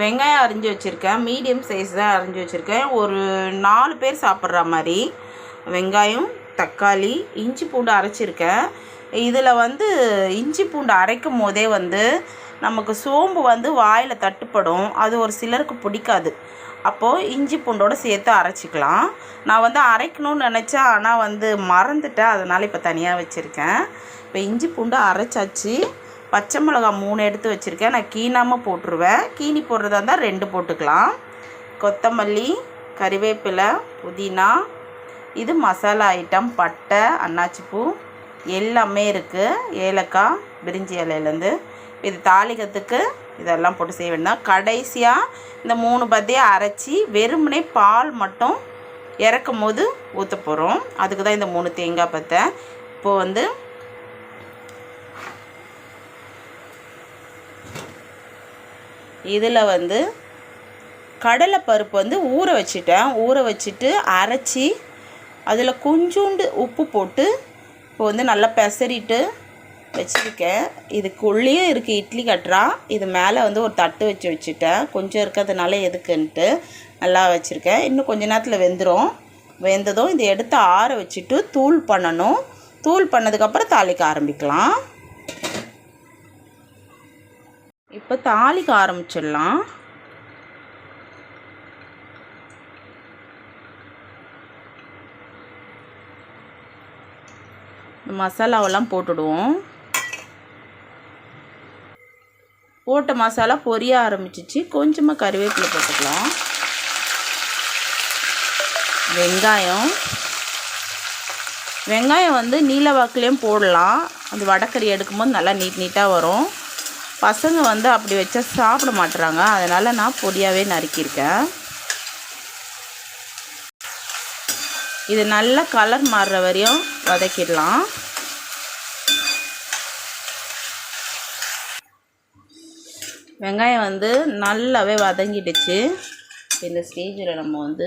வெங்காயம் அரிஞ்சு வச்சுருக்கேன். மீடியம் சைஸ் தான் அரிஞ்சு வச்சுருக்கேன். ஒரு நாலு பேர் சாப்பிட்ற மாதிரி வெங்காயம் தக்காளி இஞ்சி பூண்டு அரைச்சிருக்கேன். இதில் வந்து இஞ்சி பூண்டு அரைக்கும் போதே வந்து நமக்கு சோம்பு வந்து வாயில் தட்டுப்படும். அது ஒரு சிலருக்கு பிடிக்காது. அப்போது இஞ்சி பூண்டோடு சேர்த்து அரைச்சிக்கலாம். நான் வந்து அரைக்கணும்னு நினச்சேன். ஆனால் வந்து மறந்துட்டேன். அதனால் இப்போ தனியாக வச்சுருக்கேன். இப்போ இஞ்சி பூண்டு அரைச்சாச்சு. பச்சை மிளகா மூணு எடுத்து வச்சுருக்கேன். நான் கீணாமல் போட்டுருவேன். கீனி போடுறதா இருந்தால் ரெண்டு போட்டுக்கலாம். கொத்தமல்லி கறிவேப்பிலை புதினா. இது மசாலா ஐட்டம் பட்டை அன்னாச்சிப்பூ எல்லாமே இருக்குது ஏலக்காய் பிரிஞ்சி இலையிலேருந்து. இது தாளிக்கிறதுக்கு இதெல்லாம் போட்டு செய்ய வேண்டாம் கடைசியாக இந்த மூணு பத்தியை அரைச்சி வெறுமனே பால் மட்டும் இறக்கும் போது ஊற்ற போகிறோம் அதுக்கு தான் இந்த மூணு தேங்காய் பத்தை. இப்போது வந்து இதில் வந்து கடலைப்பருப்பு வந்து ஊற வச்சுட்டேன். ஊற வச்சுட்டு அரைச்சி அதில் கொஞ்சோண்டு உப்பு போட்டு இப்போ வந்து நல்லா பெசரிட்டு வச்சுருக்கேன். இதுக்குள்ளேயும் இருக்குது இட்லி கட்டுறா. இது மேலே வந்து ஒரு தட்டு வச்சு வச்சுட்டேன். கொஞ்சம் இருக்கிறதுனால எதுக்குன்ட்டு நல்லா வச்சுருக்கேன். இன்னும் கொஞ்ச நேரத்தில் வெந்துடும் வெந்ததும் இதை எடுத்து ஆற வச்சுட்டு தூள் பண்ணணும். தூள் பண்ணதுக்கப்புறம் தாளிக்க ஆரம்பிக்கலாம். இப்போ தாளிக்க ஆரம்பிச்சிடலாம். மசாலாவெல்லாம் போட்டுடுவோம். போட்ட மசாலா பொரிய ஆரம்பிச்சிச்சு. கொஞ்சமாக கருவேப்பிலை போட்டுக்கலாம். வெங்காயம். வெங்காயம் வந்து நீல வாக்குலேயும் போடலாம். அது வடக்கறி எடுக்கும்போது நல்லா நீட் நீட்டாக வரும். பசங்க வந்து அப்படி வச்சா சாப்பிட மாட்டுறாங்க அதனால் நான் பொடியாகவே நறுக்கியிருக்கேன். இது நல்லா கலர் மாறுற வரையும் வதக்கிடலாம். வெங்காயம் வந்து நல்லாவே வதங்கிடுச்சு. இந்த ஸ்டேஜில் நம்ம வந்து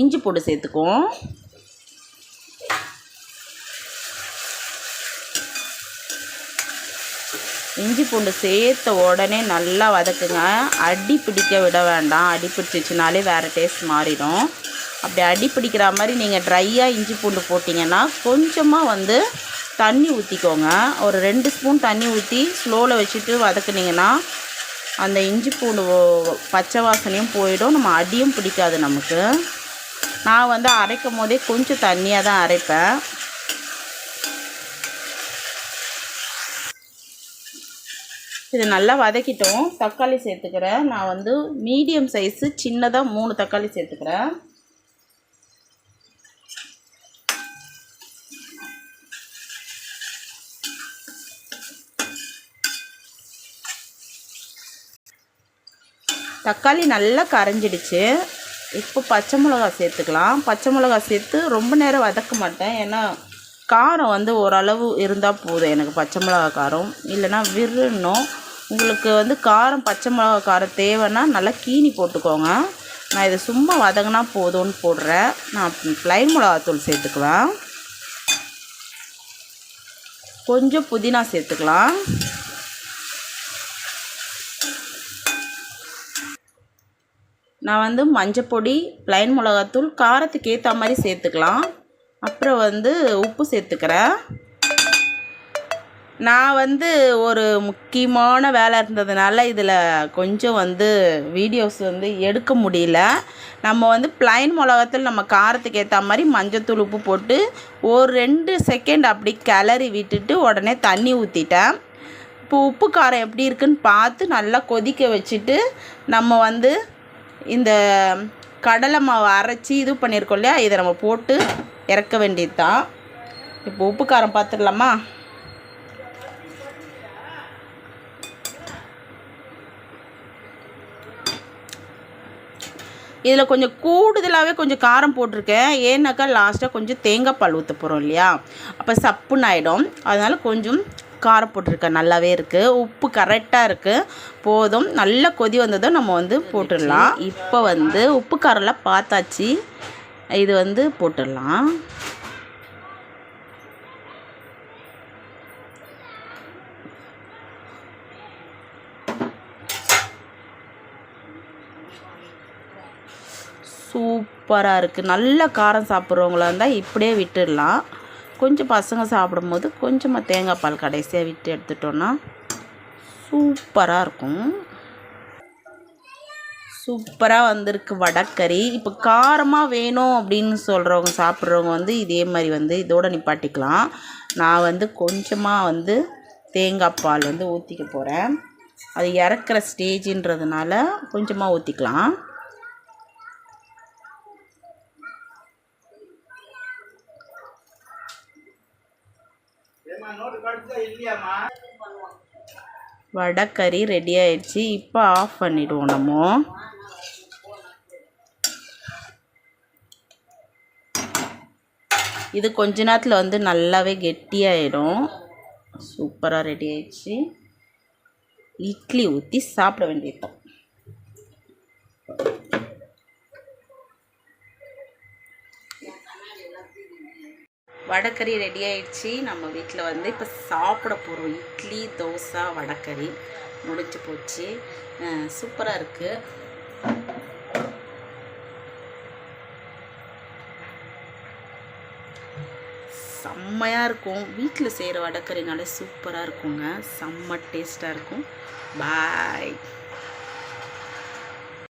இஞ்சி பூண்டு சேர்த்துக்குவோம். இஞ்சி பூண்டு சேர்த்த உடனே நல்லா வதக்குங்க. அடி பிடிக்க விட வேண்டாம். அடி பிடிச்சிச்சுனாலே வேறு டேஸ்ட் மாறிடும். அப்படி அடி பிடிக்கிற மாதிரி நீங்கள் ட்ரையாக இஞ்சி பூண்டு போட்டிங்கன்னா கொஞ்சமாக வந்து தண்ணி ஊற்றிக்கோங்க ஒரு ரெண்டு ஸ்பூன் தண்ணி ஊற்றி ஸ்லோவில் வச்சுட்டு வதக்குனிங்கன்னா அந்த இஞ்சி பூண்டு பச்சை வாசனையும் போயிடும். நம்ம அடியும் பிடிக்காது நமக்கு. நான் வந்து அரைக்கும் போதே கொஞ்சம் தண்ணியாக தான் அரைப்பேன். இது நல்லா வதக்கிட்டோம். தக்காளி சேர்த்துக்கிறேன். நான் வந்து மீடியம் சைஸு சின்னதாக மூணு தக்காளி சேர்த்துக்கிறேன். தக்காளி நல்லா கரைஞ்சிடுச்சு. இப்போ பச்சை மிளகா சேர்த்துக்கலாம். பச்சை மிளகா சேர்த்து ரொம்ப நேரம் வதக்க மாட்டேன். ஏன்னா காரம் வந்து ஓரளவு இருந்தால் போதும் எனக்கு பச்சை மிளகா காரம். இல்லைன்னா விருணும். உங்களுக்கு வந்து காரம் பச்சை மிளகா காரம் தேவைன்னா நல்லா கீனி போட்டுக்கோங்க. நான் இதை சும்மா வதங்கினா போதும்னு போடுறேன். நான் ப்ளைன் மிளகாத்தூள் சேர்த்துக்கலாம் கொஞ்சம் புதினா சேர்த்துக்கலாம். நான் வந்து மஞ்சப்பொடி ப்ளைன் மிளகாத்தூள் காரத்துக்கு ஏற்ற மாதிரி சேர்த்துக்கலாம். அப்புறம் வந்து உப்பு சேர்த்துக்கிறேன். நான் வந்து ஒரு முக்கியமான வேலை இருந்ததுனால இதில் கொஞ்சம் வந்து வீடியோஸ் வந்து எடுக்க முடியல. நம்ம வந்து ப்ளைன் மிளகத்தில் நம்ம காரத்துக்கு ஏற்ற மாதிரி மஞ்சத்தூள் உப்பு போட்டு ஒரு ரெண்டு செகண்ட் அப்படி கிளறி விட்டுட்டு உடனே தண்ணி ஊற்றிட்டேன் இப்போ உப்பு காரம் எப்படி இருக்குன்னு பார்த்து நல்லா கொதிக்க வச்சுட்டு நம்ம வந்து இந்த கடலை மாவு அரைச்சி இது பண்ணியிருக்கோம் இல்லையா? இதை நம்ம போட்டு இறக்க வேண்டியது தான் இப்போ உப்பு காரம் பார்த்துடலாமா? இதில் கொஞ்சம் கூடுதலாகவே கொஞ்சம் காரம் போட்டிருக்கேன். ஏன்னாக்கா லாஸ்ட்டாக கொஞ்சம் தேங்காய் பால் ஊற்ற போகிறோம் இல்லையா? அப்போ சப்புன்னு ஆகிடும் அதனால் கொஞ்சம் காரம் போட்டிருக்கேன். நல்லாவே இருக்குது உப்பு கரெக்டாக இருக்குது போதும். நல்ல கொதி வந்ததும் நம்ம வந்து போட்டுடலாம். இப்போ வந்து உப்பு காரம்லாம் பார்த்தாச்சு. இது வந்து போட்டுடலாம். சூப்பராக இருக்குது நல்ல காரம் சாப்பிட்றவங்களா இருந்தால் இப்படியே விட்டுடலாம். கொஞ்சம் பசங்க சாப்பிடும்போது கொஞ்சமாக தேங்காய் பால் கடைசியாக விட்டு எடுத்துட்டோன்னா சூப்பராக இருக்கும். சூப்பராக வந்திருக்கு வடக்கறி. இப்போ காரமாக வேணும் அப்படின்னு சொல்கிறவங்க சாப்பிட்றவங்க வந்து இதே மாதிரி வந்து இதோட நிப்பாட்டிக்கலாம். நான் வந்து கொஞ்சமாக வந்து தேங்காய் பால் வந்து ஊற்றிக்க போகிறேன் அது இறக்குற ஸ்டேஜின்றதுனால கொஞ்சமாக ஊற்றிக்கலாம் வடைக்கறி ரெடி ஆயிடுச்சு. இப்போ ஆஃப் பண்ணிவிடுவோம் நம்ம. இது கொஞ்ச நேரத்தில் வந்து நல்லாவே கெட்டியாயிடும். சூப்பராக ரெடி ஆயிடுச்சு. இட்லி ஊற்றி சாப்பிட வேண்டியது வடைக்கறி ரெடி ஆயிடுச்சு. நம்ம வீட்டில் வந்து இப்போ சாப்பிட போகிறோம் இட்லி தோசை வடைக்கறி முடிஞ்சு போச்சு. சூப்பராக இருக்குது செம்மையாக இருக்கும். வீட்டில் செய்கிற வடைக்கறினாலே சூப்பராக இருக்குங்க. செம்ம டேஸ்ட்டாக இருக்கும். பாய்